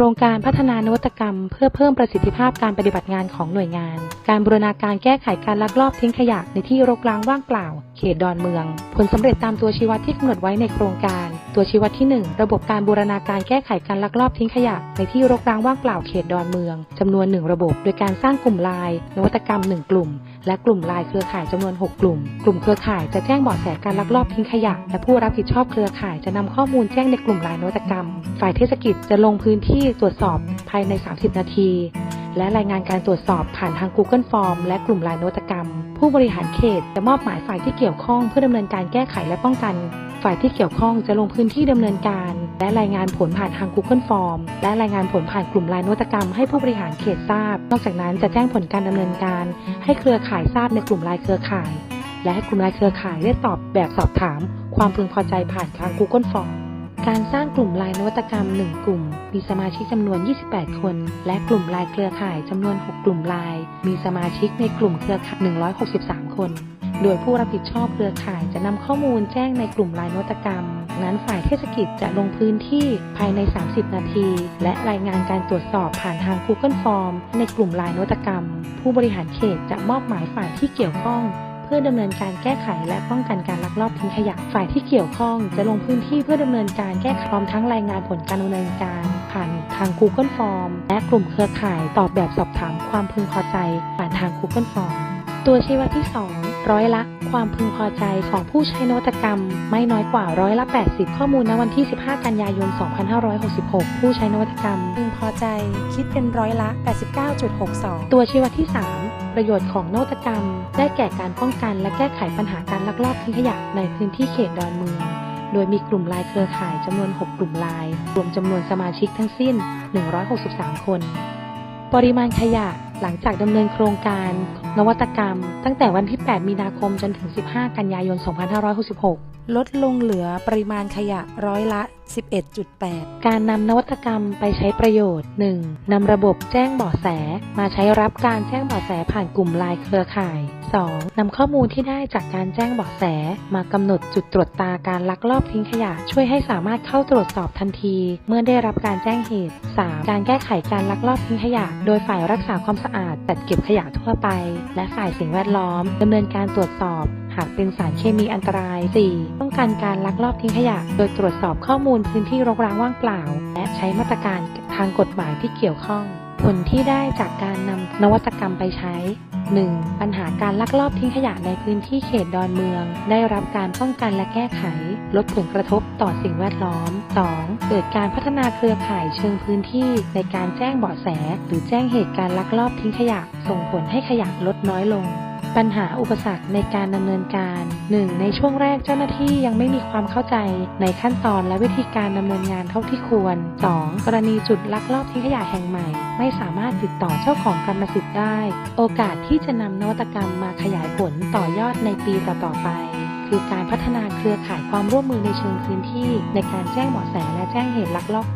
ครงการพัฒนานวัตกรรม เพื่อเพิ่มประสิทธิภาพการปฏิบัติงานของหน่วยงาน การบูรณาการแก้ไขการลักลอบทิ้งขยะในที่รกร้างว่างเปล่า เขตดอนเมือง ผลสำเร็จตามตัวชี้วัดที่กำหนดไว้ในโครงการ ตัวชี้วัดที่ 1 ระบบการบูรณาการแก้ไขการลักลอบทิ้งขยะ ในที่รกร้างว่างเปล่าเขตดอนเมืองจำนวน 1 ระบบ โดยการสร้างกลุ่มลน์นวัตกรรม 1 กลุ่ม และกลุ่มลน์เครือข่ายจำนวน 6 กลุ่ม กลุ่มเครือข่ายจะแจ้งเบาะแสการลักลอบทิ้งขยะ และผู้รับผิดชอบเครือข่ายจะนำข้อมูลแจ้งในกลุ่มไลน์นวัตกรรม ฝ่ายเทศกิจจะลงพื้นที่ตรวจสอบภายใน 30 นาที และรายงานการตรวจสอบผ่านทาง Google Form และกลุ่มไลน์นวัตกรรม ผู้บริหารเขตจะมอบหมายฝ่ายที่เกี่ยวข้องเพื่อดำเนินการแก้ไขและป้องกัน ฝ่ายที่เกี่ยวข้องจะลงพื้นที่ดำเนินการ และรายงานผลผ่านทาง Google Form และรายงานผลผ่านกลุ่มไลน์นวัตกรรมให้ผู้บริหารเขตทราบ นอกจากนั้นจะแจ้งผลการดำเนินการ ให้เครือข่ายทราบในกลุ่มไลน์เครือข่าย และให้กลุ่มไลน์เครือข่ายได้ตอบแบบสอบถาม ความพึงพอใจผ่านทาง Google Form การสร้างกลุ่มไลน์นวัตกรรม 1 กลุ่ม มีสมาชิกจำนวน 28 คน และกลุ่มไลน์เครือข่ายจำนวน 6 กลุ่มไลน์มีสมาชิกในกลุ่มเครือข่าย 163 คน โดยผู้รับผิดชอบเครือข่ายจะนำข้อมูลแจ้งในกลุ่มไลน์นวัตกรรม นั้นฝ่ายเทศกิจจะลงพื้นที่ภายใน 30 นาที และรายงานการตรวจสอบผ่านทาง Google Form ในกลุ่มไลน์นวัตกรรม ผู้บริหารเขตจะมอบหมายฝ่ายที่เกี่ยวข้องเพื่อดำเนินการแก้ไขและป้องกันการลักลอบทิ้งขยะ ฝ่ายที่เกี่ยวข้องจะลงพื้นที่เพื่อดำเนินการแก้ไขพร้อมทั้งรายงานผลการดำเนินการ ผ่านทาง Google Form และกลุ่มเครือข่ายตอบแบบสอบถามความพึงพอใจ ผ่านทาง Google Form ตัวชี้วัดที่ 2 ร้อยละความพึงพอใจของผู้ใช้นวัตกรรม ไม่น้อยกว่าร้อยละ 80 ข้อมูลณวันที่ 15 กันยายน 2566 ผู้ใช้นวัตกรรม พึงพอใจคิดเป็นร้อยละ 89.62 ตัวชี้วัดที่ 3 ประโยชน์ของนวัตกรรม ได้แก่การป้องกันและแก้ไขปัญหาการลักลอบทิ้งขยะในพื้นที่เขตดอนเมืองโดยมีกลุ่มไลน์เครือข่ายจำนวน 6 กลุ่มไลน์รวมจำนวนสมาชิกทั้งสิ้น 163 คน ปริมาณขยะ หลังจากดำเนินโครงการนวัตกรรม ตั้งแต่วันที่ 8 มีนาคมจนถึง 15 กันยายน 2566 ลดลงเหลือปริมาณขยะร้อยละ 11.8 การนำนวัตกรรมไปใช้ประโยชน์ 1. นำระบบแจ้งเบาะแส มาใช้รับการแจ้งเบาะแสผ่านกลุ่มไลน์เครือข่าย 2. นำข้อมูลที่ได้จากการแจ้งเบาะแส มากำหนดจุดตรวจตาการลักลอบทิ้งขยะ ช่วยให้สามารถเข้าตรวจสอบทันที เมื่อได้รับการแจ้งเหตุ 3. การแก้ไขการลักลอบทิ้งขยะ โดยฝ่ายรักษาความสะอาดจัดเก็บขยะทั่วไป และฝ่ายสิ่งแวดล้อมดำเนินการตรวจสอบหากเป็นสารเคมีอันตราย 4. ป้องกันการลักลอบทิ้งขยะ โดยตรวจสอบข้อมูลพื้นที่รกร้างว่างเปล่า และใช้มาตรการทางกฎหมายที่เกี่ยวข้อง ผลที่ได้จากการนำนวัตกรรมไปใช้ 1. ปัญหาการลักลอบทิ้งขยะในพื้นที่เขตดอนเมือง ได้รับการป้องกันและแก้ไข ลดผลกระทบต่อสิ่งแวดล้อม 2. เกิดการพัฒนาเครือข่ายเชิงพื้นที่ ในการแจ้งเบาะแส หรือแจ้งเหตุการลักลอบทิ้งขยะ ส่งผลให้ขยะลดน้อยลง ปัญหาอุปสรรคในการดำเนินการ 1. ในช่วงแรกเจ้าหน้าที่ยังไม่มีความเข้าใจในขั้นตอนและวิธีการดำเนินงานเท่าที่ควร 2. กรณีจุดลักลอบทิ้งขยะแห่งใหม่ ไม่สามารถติดต่อเจ้าของกรรมสิทธิ์ได้ โอกาสที่จะนำนวัตกรรมมาขยายผลต่อยอดในปีต่อๆไปคือการพัฒนาเครือข่ายความร่วมมือในเชิงพื้นที่ ในการแจ้งเบาะแสและแจ้งเหตุลักลอบ